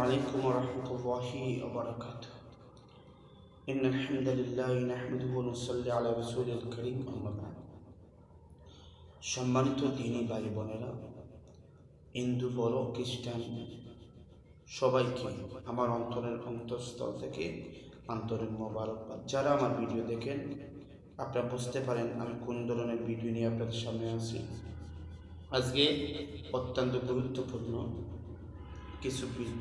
عليكم ورحمة الله وبركاته إن الحمد لله نحمده ونصلي على رسول الكريم أما بعد সম্মানিত দিনী ভাই বোনেরা হিন্দু বলো খ্রিস্টান সবাইকে আমার অন্তরের অন্তঃস্থল থেকে আন্তরিক মোবারকবাদ যারা আমার ভিডিও দেখেন আপনারা বুঝতে পারেন আমি কোন ধরনের ভিডিও নিয়ে আপনাদের সামনে আসি আজকে অত্যন্ত গুরুত্বপূর্ণ কিছু ভি-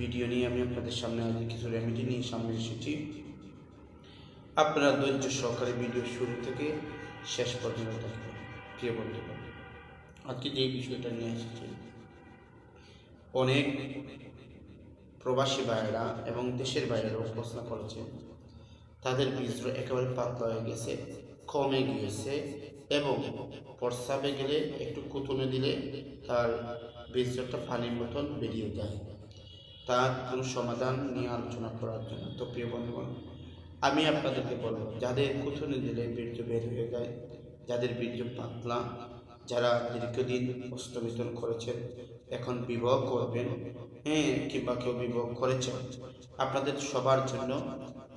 ভিডিও নিয়ে আমি আপনাদের সামনে আজকে কিছু রেমেডি নিয়ে সামনে এসেছি। আপনারা ধৈর্য সহকারে ভিডিও শুরু থেকে শেষ পর্যন্ত দেখবেন প্রিয় বন্ধুগণ আজকে যে বিষয়টা নিয়ে এসেছি, অনেক প্রবাসী ভাইয়েরা এবং দেশের বাইরেও প্রশ্ন করেছে, তাদের বীজ একেবারে পাতলা হয়ে গেছে, কমে গিয়েছে এবং প্রস্রাবে গেলে একটু কুতুনে দিলে তার বীজটা পানির মতন বেরিয়ে যায়। তার কোনো সমাধান নিয়ে আলোচনা করার জন্য। তো প্রিয় বন্ধুগণ, আমি আপনাদেরকে বলব, যাদের কুতুনে দিলে বীর্য বের হয়ে যায়, যাদের বীর্য পাতলা, যারা দীর্ঘদিন অস্তমিতন করেছেন, এখন বিবাহ করবেন হ্যাঁ কিংবা কেউ বিবাহ করেছেন, আপনাদের সবার জন্য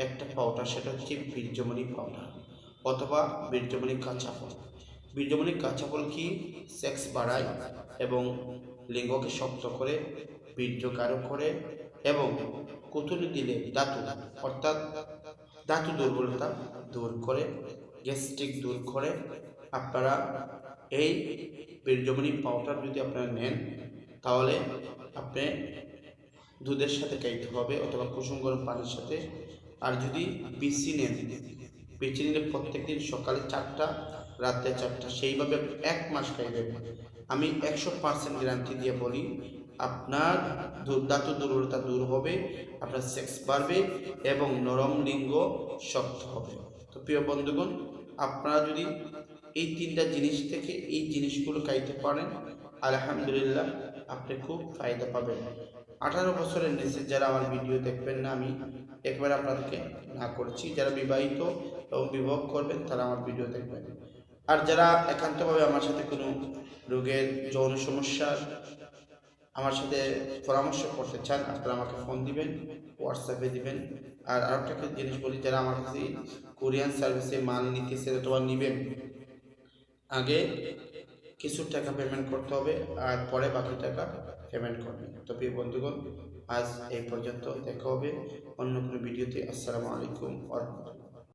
একটা পাউডার সেটা হচ্ছে বীর্যমণি পাউডার অথবা বীর্যমণি কাঁচা ফল বীর্যমণি কাঁচা ফল কি? সেক্স বাড়ায় এবং লিঙ্গকে শক্ত করে বীর্য গাঢ় করে এবং কুতুরি দিলে ধাতু, অর্থাৎ ধাতু দুর্বলতা দূর করে, গ্যাস্ট্রিক দূর করে? আপনারা এই বীর্যমণি পাউডার যদি আপনারা নেন, তাহলে আপনি দুধের সাথে খাইতে হবে অথবা কুসুম গরম পানির সাথে। আর যদি বিচি নেন বিসি নিলে প্রত্যেকদিন সকালে চারটা, রাতে চারটা, সেইভাবে এক মাস খাইবেন। আমি একশো পার্সেন্ট গ্যারান্টি দিয়ে বলি আপনার দুর্দান্ত দুর্বলতা দূর হবে, আপনার সেক্স বাড়বে এবং নরম লিঙ্গ শক্ত হবে। তো প্রিয় বন্ধুগণ, আপনারা যদি এই তিনটা জিনিস থেকে এই জিনিসগুলো খাইতে পারেন, আলহামদুলিল্লাহ আপনি খুব ফায়দা পাবেন। আঠারো বছরের নিচে যারা আমার ভিডিও দেখবেন না, আমি একবার আপনাদেরকে না করছি, যারা বিবাহিত এবং বিবাহ করবেন, তারা আমার ভিডিও দেখবেন। আর যারা একান্তভাবে আমার সাথে কোনো রোগের যৌন সমস্যার আমার সাথে পরামর্শ করতে চান, আপনারা আমাকে ফোন দিবেন হোয়াটসঅ্যাপে দিবেন। আর আরেকটা জিনিস বলি, যারা আমার কাছে কোরিয়ান সার্ভিসে মাল নিতেছে, অথবা নেবেন, আগে কিছু টাকা পেমেন্ট করতে হবে, আর পরে বাকি টাকা পেমেন্ট করবেন। তো প্রিয় বন্ধুগণ, আজ এই পর্যন্ত দেখা হবে অন্য কোনো ভিডিওতে। আসসালামু আলাইকুম ওয়া রাহমাতুল্লাহ।